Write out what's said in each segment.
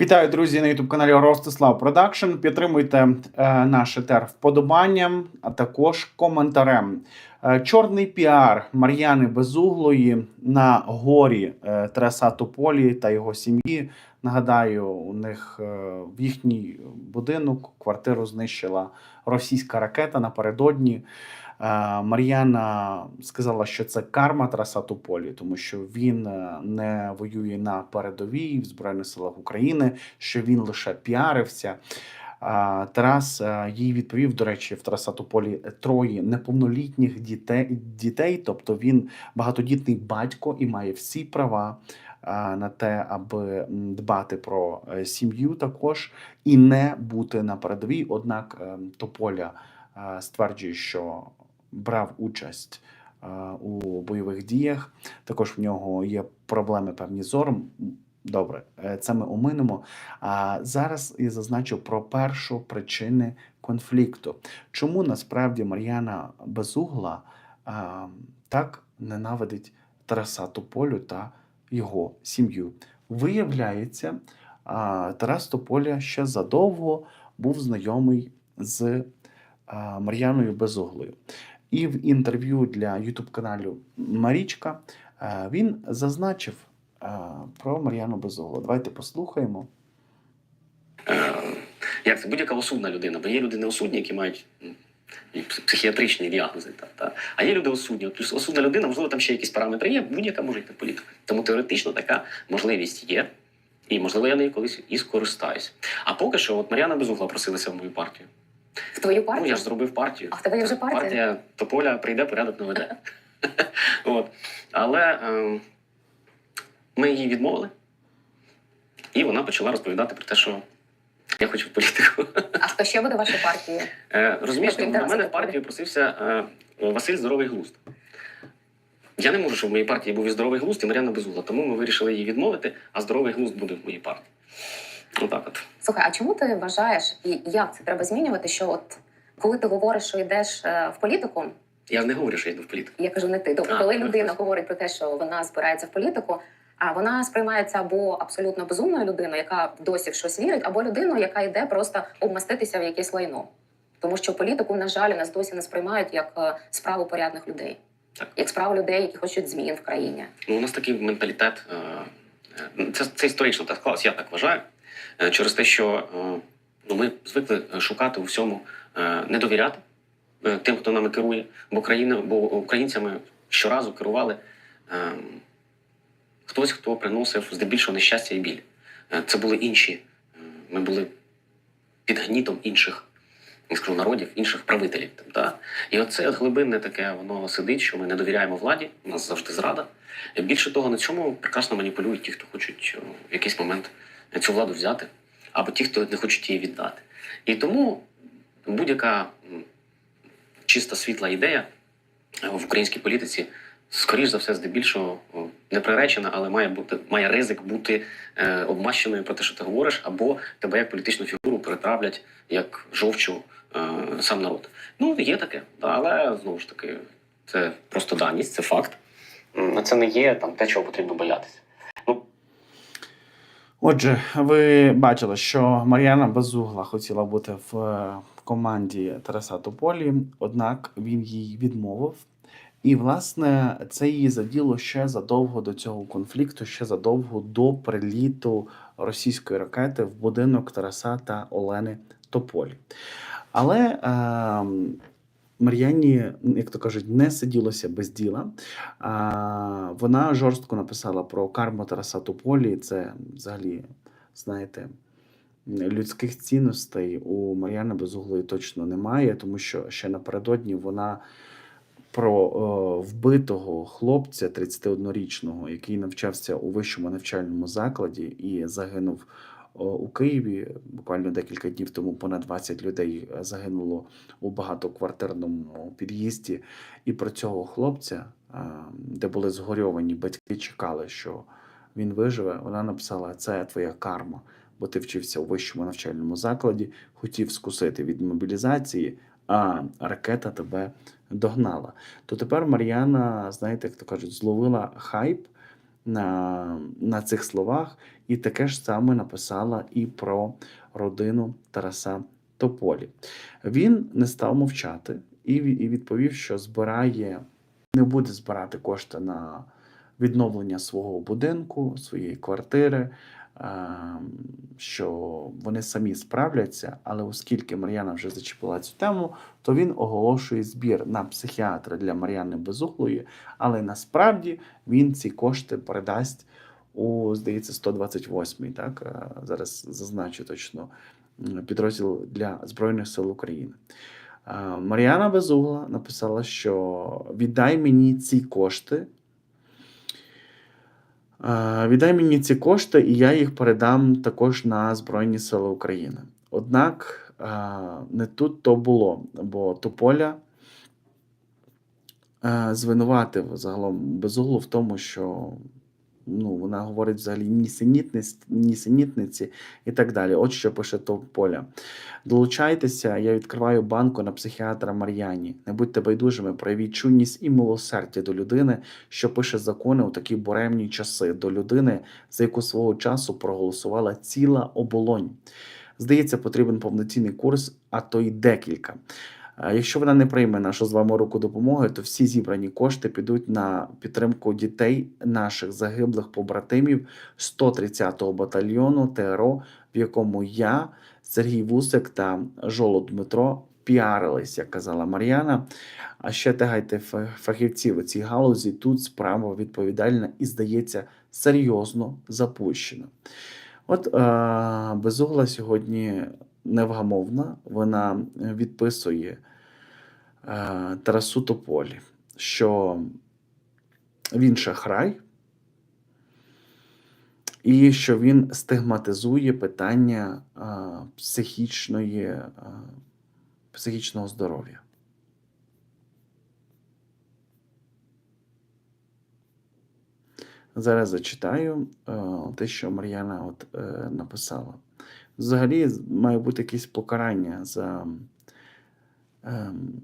Вітаю, друзі, на youtube каналі Ростислав Продакшн. Підтримуйте е, наш етер вподобанням, а також коментарем. Е, чорний піар Мар'яни Безуглої на горі е, Тараса Тополі та його сім'ї. Нагадаю, у них е, в їхній будинок квартиру знищила російська ракета напередодні. Е, Мар'яна сказала, що це карма Тараса Тополі, тому що він е, не воює на передовій в Збройних силах України, що він лише піарився. Тарас е, їй відповів, до речі, в Тараса Тополі троє неповнолітніх дітей, дітей, тобто він багатодітний батько і має всі права на те, аби дбати про сім'ю також і не бути на передовій. Однак е, Тополя стверджує, що брав участь е, у бойових діях. Також в нього є проблеми певні зором. Добре, е, це ми оминемо. А зараз я зазначу про першу причини конфлікту. Чому насправді Мар'яна Безугла а, так ненавидить Тараса Тополю та його сім'ю? Виявляється, а, Тарас Тополя ще задовго був знайомий з Мар'яною Безуглою. І в інтерв'ю для youtube каналу Марічка е, він зазначив е, про Мар'яну Безуглу. Давайте послухаємо. Як це будь-яка осудна людина, бо є люди неосудні, які мають психіатричні діагнози. Та, та. А є люди осудні. Плюс осудна людина, можливо, там ще якісь параметри є, будь-яка може йти в політику. Тому теоретично така можливість є. І, можливо, я нею колись і скористаюсь. А поки що, от Мар'яна Безугла просилася в мою партію. В твою партію? Ну, я ж зробив партію. А в тебе є вже партія? Партія Тополя прийде, порядок наведе. От. Але е, ми її відмовили, і вона почала розповідати про те, що я хочу в політику. А хто ще буде вашою партією? Е, розумієш, Окрім до мене в партію просився е, Василь Здоровий Глузд. Я не можу, щоб в моїй партії був і здоровий глузд, і Мар'яна Безугла. Тому ми вирішили її відмовити, а здоровий глузд буде в моїй партії. Отак от. Слухай, а чому ти вважаєш і як це треба змінювати? Що от коли ти говориш, що йдеш е, в політику, Я не говорю, що я йду в політику. я кажу не ти. А, коли ну, людина просто. говорить про те, що вона збирається в політику, а вона сприймається або абсолютно безумною людиною, яка досі в щось вірить, або людиною, яка йде просто обмаститися в якесь лайно. Тому що політику, на жаль, нас досі не сприймають як е, справу порядних людей, Так. як справу людей, які хочуть змін в країні. Ну, у нас такий менталітет. е, е, Це, це історично так склалось, я так вважаю. Е, Через те, що е, ну, ми звикли шукати у всьому, е, не довіряти е, тим, хто нами керує, бо країна, бо українцями щоразу керували е, хтось, хто приносив здебільшого нещастя і біль. Е, Це були інші. е, Ми були під гнітом інших. Скажу народів, інших правителів. Там, та? І оце глибинне таке воно сидить, що ми не довіряємо владі, у нас завжди зрада. Більше того, на цьому прекрасно маніпулюють ті, хто хочуть в якийсь момент цю владу взяти, або ті, хто не хочуть її віддати. І тому будь-яка чиста світла ідея е, в українській політиці, скоріш за все, здебільшого не приречена, але має бути має ризик бути е, обмащеною про те, що ти говориш, або тебе як політичну фігуру перетравлять як жовчу е, сам народ. Ну, є таке, але знову ж таки, це просто даність, це факт. Це не є там те, чого потрібно боятися. Отже, ви бачили, що Мар'яна Безугла хотіла бути в е, команді Тараса Тополі, однак він їй відмовив. І, власне, це її заділо ще задовго до цього конфлікту, ще задовго до приліту російської ракети в будинок Тараса та Олени Тополі. Але е, Мар'яні, як то кажуть, не сиділося без діла. А, вона жорстко написала про карму Тараса Тополі. Це взагалі, знаєте, людських цінностей у Мар'яни Безуглої точно немає, тому що ще напередодні вона про е, вбитого хлопця 31-річного, який навчався у вищому навчальному закладі і загинув у Києві. Буквально декілька днів тому понад 20 людей е, загинуло у багатоквартирному під'їзді. І про цього хлопця, е, де були згорьовані батьки, чекали, що він виживе. Вона написала: це твоя карма, бо ти вчився у вищому навчальному закладі, хотів скусити від мобілізації, а ракета тебе догнала. То тепер Мар'яна, знаєте, як то кажуть, зловила хайп на, на цих словах, і таке ж саме написала і про родину Тараса Тополі. Він не став мовчати і, відповів, що збирає, не буде збирати кошти на відновлення свого будинку, своєї квартири, що вони самі справляться, але оскільки Мар'яна вже зачепила цю тему, то він оголошує збір на психіатра для Мар'яни Безуглої, але насправді він ці кошти передасть у, здається, 128-й, так? е, Зараз зазначу точно підрозділ для Збройних сил України. Е, Мар'яна Безугла написала, що віддай мені ці кошти. Віддай мені ці кошти, і я їх передам також на Збройні Сили України. Однак не тут то було, бо Тополя звинуватив загалом Безуглу в тому, що ну, вона говорить взагалі нісенітниць, нісенітниці і так далі. От що пише Тополя. Долучайтеся, я відкриваю банку на психіатра Мар'яні. Не будьте байдужими, проявіть чуйність і милосердя до людини, що пише закони у такі буремні часи, до людини, за яку свого часу проголосувала ціла оболонь. Здається, потрібен повноцінний курс, а то й декілька. Якщо вона не прийме нашу з вами руку допомоги, то всі зібрані кошти підуть на підтримку дітей наших загиблих побратимів 130-го батальйону ТРО, в якому я, Сергій Вусик та Жоло Дмитро піарились, як казала Мар'яна. А ще тегайте фахівців у цій галузі. Тут справа відповідальна і, здається, серйозно запущена. От е, Безугла сьогодні невгамовна, вона відписує Тарасу Тополі, що він шахрай, і що він стигматизує питання е, психічної, е, психічного здоров'я. Зараз зачитаю е, те, що Мар'яна от, е, написала. Взагалі має бути якесь покарання за е,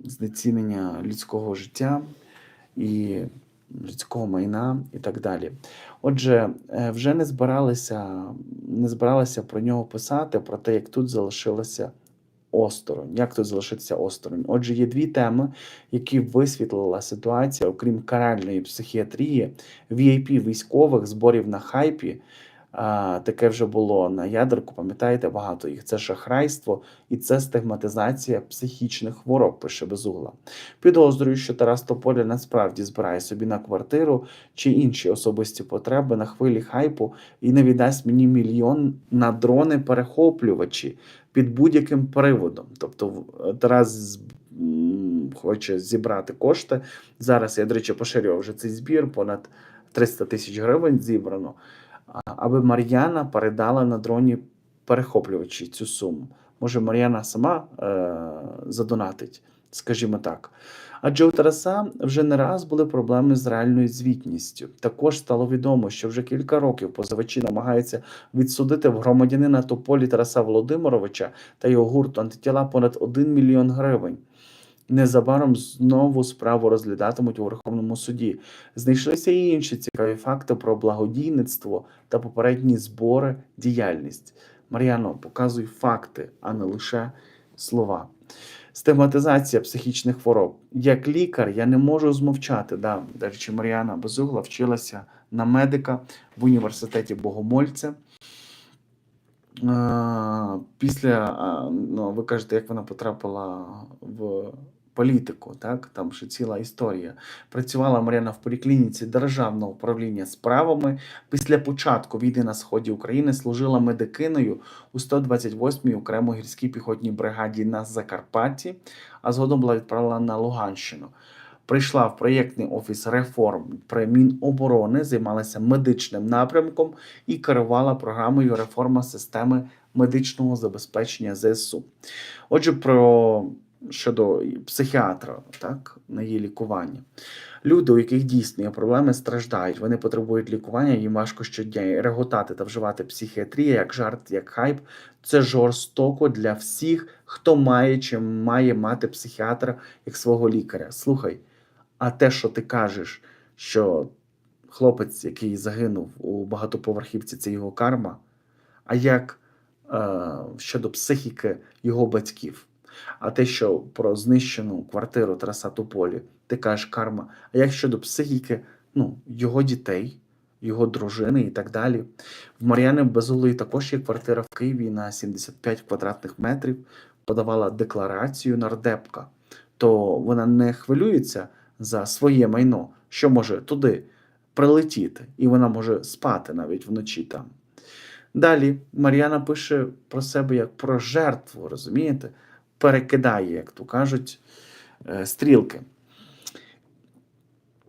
знецінення людського життя і людського майна і так далі. Отже, е, вже не збиралися, не збиралися про нього писати, про те, як тут залишилося осторонь. Як тут залишитися осторонь? Отже, є дві теми, які висвітлила ситуація, окрім каральної психіатрії, VIP військових зборів на хайпі. Таке вже було на ядерку, пам'ятаєте, багато їх. Це шахрайство і це стигматизація психічних хвороб, пише Безугла. Підозрюю, що Тарас Тополя насправді збирає собі на квартиру чи інші особисті потреби на хвилі хайпу і не віддасть мені мільйон на дрони-перехоплювачі під будь-яким приводом. Тобто в- Тарас хоче зібрати кошти. Зараз я, до речі, поширював вже цей збір, понад 300 тисяч гривень зібрано, аби Мар'яна передала на дроні перехоплювачі цю суму. Може, Мар'яна сама е, задонатить, скажімо так. Адже у Тараса вже не раз були проблеми з реальною звітністю. Також стало відомо, що вже кілька років позивачі намагаються відсудити в громадянина Тополі Тараса Володимировича та його гурту антитіла понад 1 мільйон гривень. Незабаром знову справу розглядатимуть у Верховному суді. Знайшлися і інші цікаві факти про благодійництво та попередні збори, діяльність. Мар'яно, показуй факти, а не лише слова. Стигматизація психічних хвороб. Як лікар, я не можу змовчати. Да, до речі, Мар'яна Безугла вчилася на медика в університеті Богомольця. Е, Після, ну, ви кажете, як вона потрапила в політику, так? Там ще ціла історія. Працювала Мар'яна в поліклініці Державного управління справами. Після початку війни на сході України служила медикиною у 128-й окремо гірській піхотній бригаді на Закарпатті, а згодом була відправлена на Луганщину. Прийшла в проєктний офіс реформ при Міноборони, займалася медичним напрямком і керувала програмою реформа системи медичного забезпечення ЗСУ. Отже, про щодо психіатра, так, на її лікування. Люди, у яких дійсно є проблеми, страждають, вони потребують лікування, їм важко щодня реготати та вживати психіатрія як жарт, як хайп. Це жорстоко для всіх, хто має чи має мати психіатра як свого лікаря. Слухай, а те, що ти кажеш, що хлопець, який загинув у багатоповерхівці, це його карма, а як е, щодо психіки його батьків. А те, що про знищену квартиру Тараса Тополі, ти кажеш карма. А як щодо психіки ну, його дітей, його дружини і так далі. В Мар'яни Безулої також є квартира в Києві на 75 квадратних метрів. Подавала декларацію нардепка, то вона не хвилюється за своє майно, що може туди прилетіти, і вона може спати навіть вночі там. Далі Мар'яна пише про себе як про жертву, розумієте? Перекидає, як то кажуть, е, стрілки.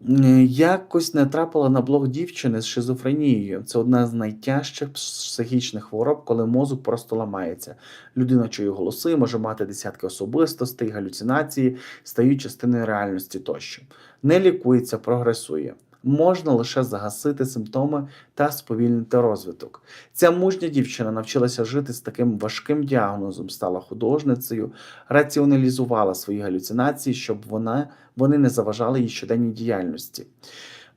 Е, Якось не трапила на блог дівчини з шизофренією. Це одна з найтяжчих психічних хвороб, коли мозок просто ламається. Людина чує голоси, може мати десятки особистостей, галюцинації, стають частиною реальності тощо. Не лікується, прогресує. Можна лише загасити симптоми та сповільнити розвиток. Ця мужня дівчина навчилася жити з таким важким діагнозом, стала художницею, раціоналізувала свої галюцинації, щоб вона, вони не заважали їй щоденній діяльності.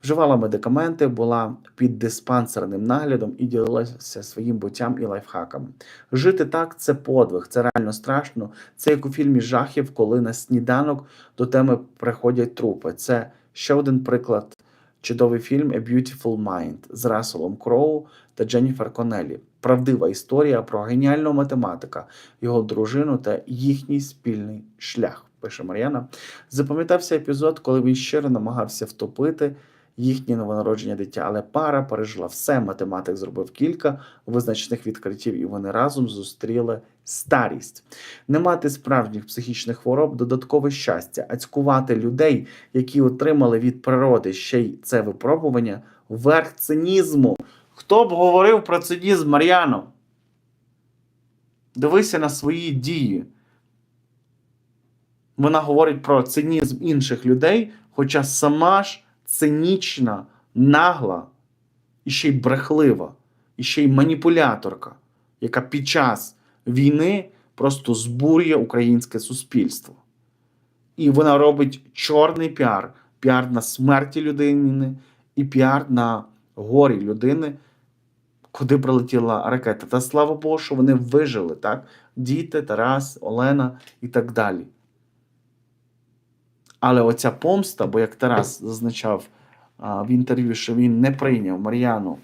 Вживала медикаменти, була під диспансерним наглядом і ділилася своїм буттям і лайфхаками. Жити так це подвиг, це реально страшно. Це як у фільмі жахів, коли на сніданок до теми приходять трупи. Це ще один приклад. Чудовий фільм A Beautiful Mind з Расселом Кроу та Дженніфер Конелі. Правдива історія про геніального математика, його дружину та їхній спільний шлях. Пише Мар'яна. Запам'ятався епізод, коли він щиро намагався втопити їхнє новонародження дитя, але пара пережила все. Математик зробив кілька визначених відкриттів, і вони разом зустріли старість. Не мати справжніх психічних хвороб додаткове щастя, а цькувати людей, які отримали від природи ще й це випробування, верх цинізму. Хто б говорив про цинізм, Мар'яно? Дивися на свої дії. Вона говорить про цинізм інших людей, хоча сама ж цинічна, нагла і ще й брехлива, і ще й маніпуляторка, яка під час війни просто збурює українське суспільство. І вона робить чорний піар, піар на смерті людини і піар на горі людини, куди прилетіла ракета. Та слава Богу, що вони вижили, так? Діти, Тарас, Олена і так далі. Але оця помста, бо як Тарас зазначав а, в інтерв'ю, що він не прийняв Мар'яну,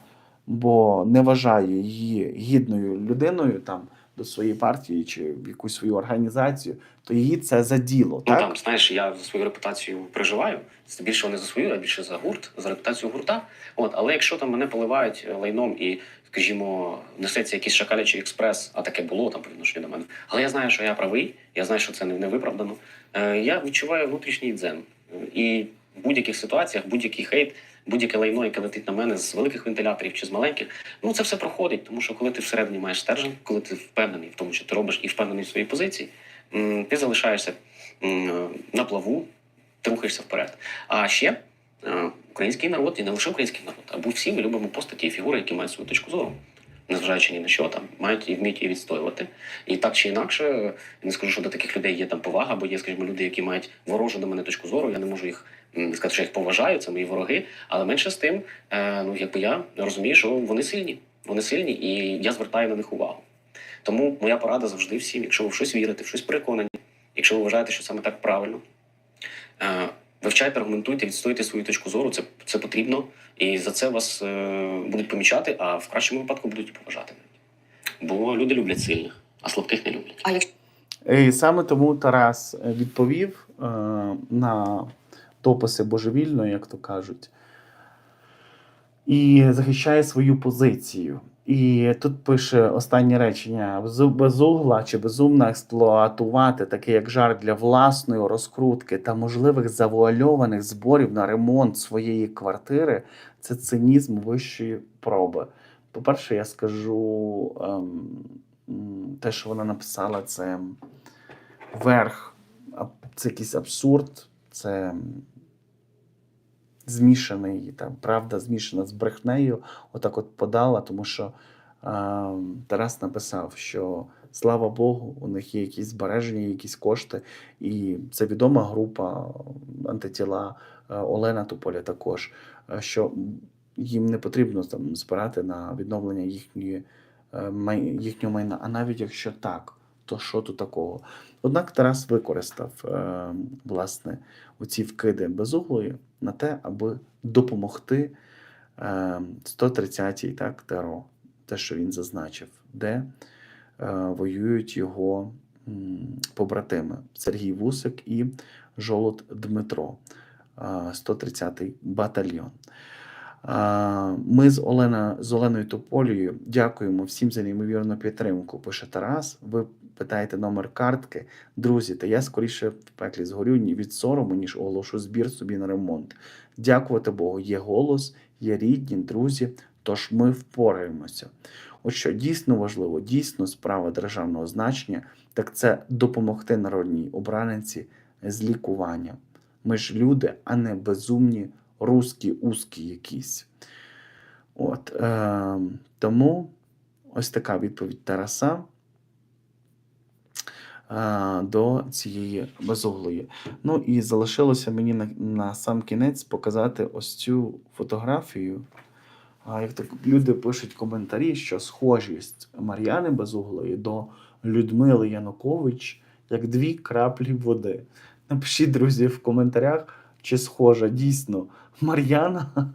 бо не вважає її гідною людиною там до своєї партії чи в якусь свою організацію, то її це заділо. Ну Так? там, знаєш, я за свою репутацію переживаю. Це більше не за свою, а більше за гурт, за репутацію гурта. От, але якщо там мене поливають е, лайном і, скажімо, несеться якийсь шакалячий експрес, а таке було там по відношенню до мене. Але я знаю, що я правий, я знаю, що це не, не виправдано. Е, я відчуваю внутрішній дзен. Е, І в будь-яких ситуаціях, будь-який хейт, будь-яке лайно, яке летить на мене з великих вентиляторів чи з маленьких, ну це все проходить, тому що коли ти всередині маєш стержень, коли ти впевнений в тому, що ти робиш, і впевнений в своїй позиції, ти залишаєшся на плаву, ти рухаєшся вперед. А ще е, український народ, і не лише український народ, або всі ми любимо постаті і фігури, які мають свою точку зору. Незважаючи ні на що, там мають і вміють її відстоювати. І так чи інакше, не скажу, що до таких людей є там повага, бо є, скажімо, люди, які мають ворожу до мене точку зору. Я не можу їх сказати, що я їх поважаю, це мої вороги. Але менше з тим, е, ну якби я розумію, що вони сильні. Вони сильні, і я звертаю на них увагу. Тому моя порада завжди всім, якщо ви в щось вірите, в щось переконані, якщо ви вважаєте, що саме так правильно, е, вивчайте, аргументуйте, відстоюйте свою точку зору. Це, це потрібно, і за це вас е, будуть помічати, а в кращому випадку будуть і поважати. Бо люди люблять сильних, а слабких не люблять. А якщо І саме тому Тарас е, відповів е, на дописи божевільно, як то кажуть, і захищає свою позицію. І тут пише останнє речення: безугла чи безумно експлуатувати таке як жарт для власної розкрутки та можливих завуальованих зборів на ремонт своєї квартири це цинізм вищої проби. По-перше, я скажу ем, те, що вона написала, це верх, це якийсь абсурд, це змішаний, там, правда змішана з брехнею, отак от подала, тому що а, Тарас написав, що слава Богу, у них є якісь збереження, якісь кошти, і це відома група антитіла е, Олена Туполя також, е, що їм не потрібно там збирати на відновлення їхньої, е, їхнього майна. А навіть якщо так, то що тут такого? Однак Тарас використав е, власне оці вкиди безуглої на те, аби допомогти е, 130-й так, ТРО, те, що він зазначив, де е, воюють його побратими Сергій Вусик і Жолод Дмитро, е, 130-й батальйон. Ми з, Олена, з Оленою Тополією дякуємо всім за неймовірну підтримку. Пише Тарас. Ви питаєте номер картки. Друзі, та я скоріше в пеклі згорю від сорому, ніж оголошу збір собі на ремонт. Дякувати Богу, є голос, є рідні, друзі, тож ми впораємося. От що дійсно важливо, дійсно справа державного значення, так це допомогти народній обраненці з лікуванням. Ми ж люди, а не безумні русські узкі якісь. От, е, тому ось така відповідь Тараса е, до цієї безуглої. Ну і залишилося мені на, на сам кінець показати ось цю фотографію. А як так люди пишуть коментарі, що схожість Мар'яни Безуглої до Людмили Янукович як дві краплі води. Напишіть, друзі, в коментарях, чи схожа дійсно Мар'яна.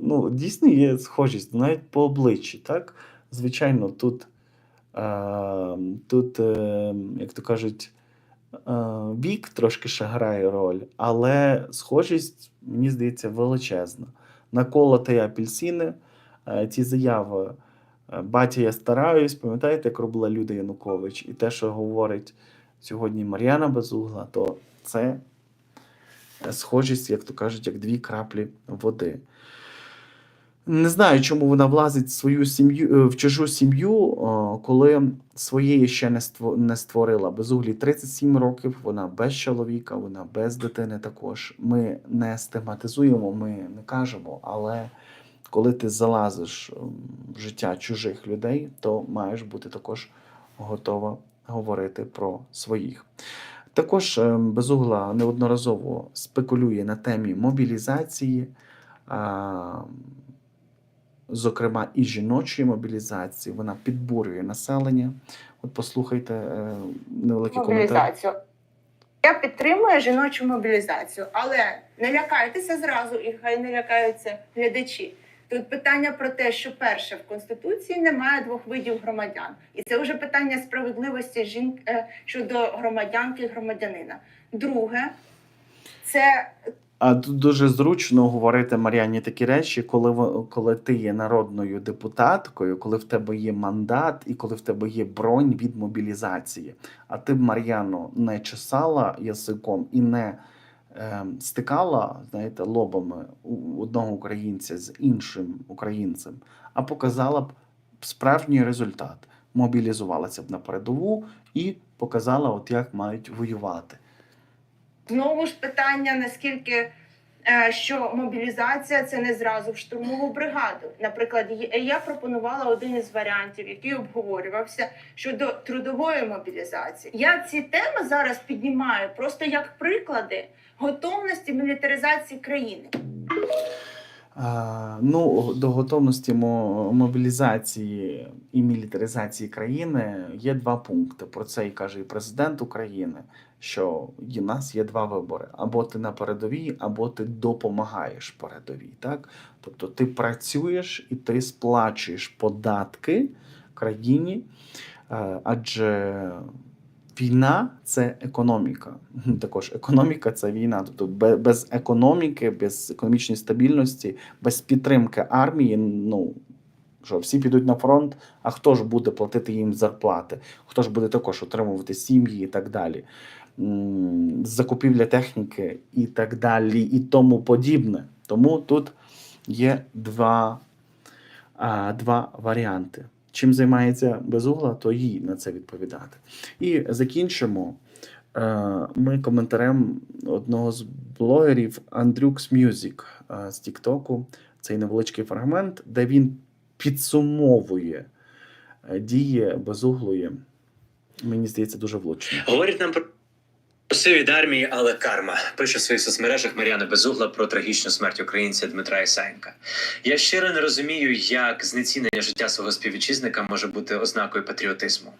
Ну, дійсно є схожість, навіть по обличчі, так? Звичайно, тут, е, тут е, як то кажуть, е, вік трошки ще грає роль, але схожість, мені здається, величезна. Наколоти апельсини, е, ці заяви. е, Батя, я стараюсь, пам'ятаєте, як робила Люда Янукович, і те, що говорить сьогодні Мар'яна Безугла, то це схожість, як то кажуть, як дві краплі води. Не знаю, чому вона влазить свою сім'ю е, в чужу сім'ю, коли своєї ще не ство- не створила. Безуглі 37 років, вона без чоловіка, вона без дитини також. Ми не стигматизуємо, ми не кажемо, але коли ти залазиш в життя чужих людей, то маєш бути також готова говорити про своїх. Також е, Безугла неодноразово спекулює на темі мобілізації, зокрема і жіночої мобілізації. Вона підбурює населення. От послухайте е, невеликий коментар. Я підтримую жіночу мобілізацію, але не лякайтеся зразу, і хай не лякаються глядачі. Тут питання про те, що перше в конституції немає двох видів громадян, і це вже питання справедливості жін... е, щодо громадянки і громадянина. Друге, це А дуже зручно говорити Мар'яні такі речі, коли, коли ти є народною депутаткою, коли в тебе є мандат і коли в тебе є бронь від мобілізації. А ти б Мар'яну не чесала язиком і не стикала, знаєте, лобами одного українця з іншим українцем, а показала б справжній результат. Мобілізувалася б на передову і показала, от як мають воювати. Знову ж питання, наскільки е, що мобілізація це не зразу в штурмову бригаду. Наприклад, я пропонувала один із варіантів, який обговорювався щодо трудової мобілізації. Я ці теми зараз піднімаю просто як приклади готовності мілітаризації країни. Ну, до готовності мобілізації і мілітаризації країни є два пункти. Про це і каже і президент України, що в нас є два вибори: або ти на передовій, або ти допомагаєш передовій. Так? Тобто ти працюєш і ти сплачуєш податки країні, е, адже Війна це економіка. Також економіка це війна. Тобто без економіки, без економічної стабільності, без підтримки армії, ну що всі підуть на фронт, а хто ж буде платити їм зарплати? Хто ж буде також отримувати сім'ї і так далі? Закупівля техніки і так далі, і тому подібне. Тому тут є два, два варіанти. Чим займається безугла, то їй на це відповідати. І закінчимо е, ми коментарем одного з блогерів Андрюкс Music е, з Тіктоку. Цей невеличкий фрагмент, де він підсумовує е, дії безуглої. Мені здається, дуже влучно. Говорить нам про Усі від армії, але карма пише в своїх соцмережах Мар'яна Безугла про трагічну смерть українця Дмитра Ісаєнка. Я щиро не розумію, як знецінення життя свого співвітчизника може бути ознакою патріотизму.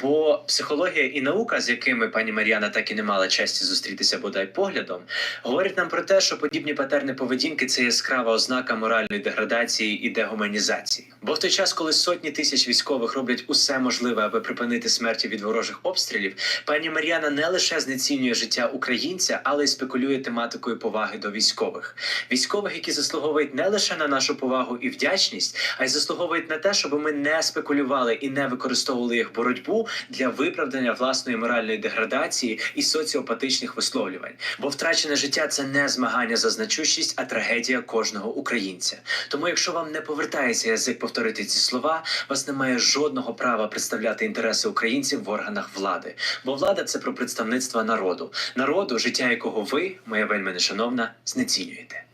Бо психологія і наука, з якими пані Мар'яна так і не мала честі зустрітися бодай поглядом, говорять нам про те, що подібні патерни поведінки це яскрава ознака моральної деградації і дегуманізації. Бо в той час, коли сотні тисяч військових роблять усе можливе, аби припинити смерті від ворожих обстрілів, пані Мар'яна не лише знецінює життя українця, але й спекулює тематикою поваги до військових. Військових, які заслуговують не лише на нашу повагу і вдячність, а й заслуговують на те, щоб ми не спекулювали і не використовували їх боротьбу для виправдання власної моральної деградації і соціопатичних висловлювань. Бо втрачене життя це не змагання за значущість, а трагедія кожного українця. Тому, якщо вам не повертається язик повторити ці слова, вас немає жодного права представляти інтереси українців в органах влади. Бо влада це про представництво народу, народу, життя якого ви, моя вельми нешановна, знецінюєте.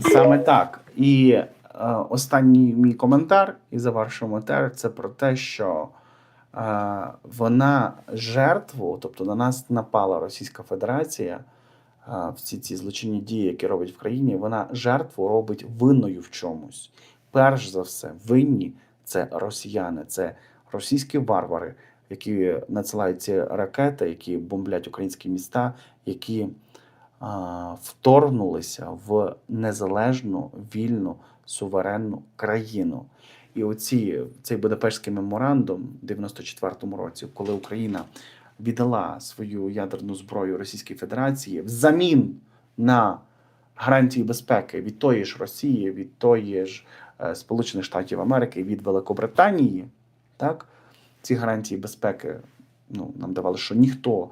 Саме так. І е, останній мій коментар і завершуємо тер це про те, що е, вона жертву, тобто на нас напала Російська Федерація, е, всі ці злочинні дії, які робить в країні, вона жертву робить винною в чомусь. Перш за все, винні це росіяни, це російські варвари, які надсилають ці ракети, які бомблять українські міста, які а, вторгнулися в незалежну, вільну, суверенну країну. І оці, цей Будапештський меморандум в 94-му році, коли Україна віддала свою ядерну зброю Російській Федерації взамін на гарантії безпеки від тої ж Росії, від тої ж е, Сполучених Штатів Америки, від Великобританії, так, ці гарантії безпеки ну, нам давали, що ніхто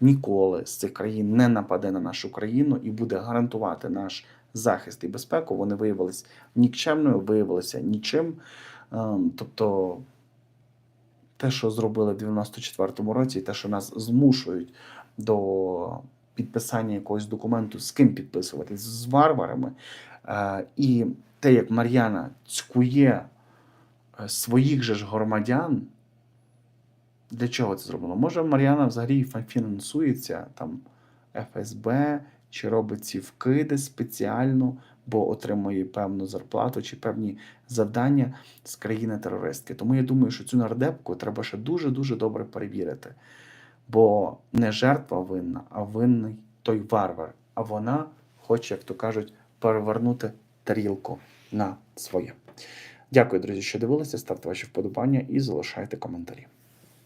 ніколи з цих країн не нападе на нашу країну і буде гарантувати наш захист і безпеку. Вони виявилися нікчемною, виявилися нічим. Ем, Тобто, те, що зробили в 94-му році, те, що нас змушують до підписання якогось документу, з ким підписувати, з варварами. Е, І те, як Мар'яна цькує е, своїх же ж громадян. Для чого це зроблено? Може, Мар'яна взагалі фінансується там ФСБ чи робить ці вкиди спеціально, бо отримує певну зарплату чи певні завдання з країни-терористки. Тому я думаю, що цю нардепку треба ще дуже-дуже добре перевірити. Бо не жертва винна, а винний той варвар. А вона хоче, як то кажуть, перевернути тарілку на своє. Дякую, друзі, що дивилися. Ставте ваші вподобання і залишайте коментарі.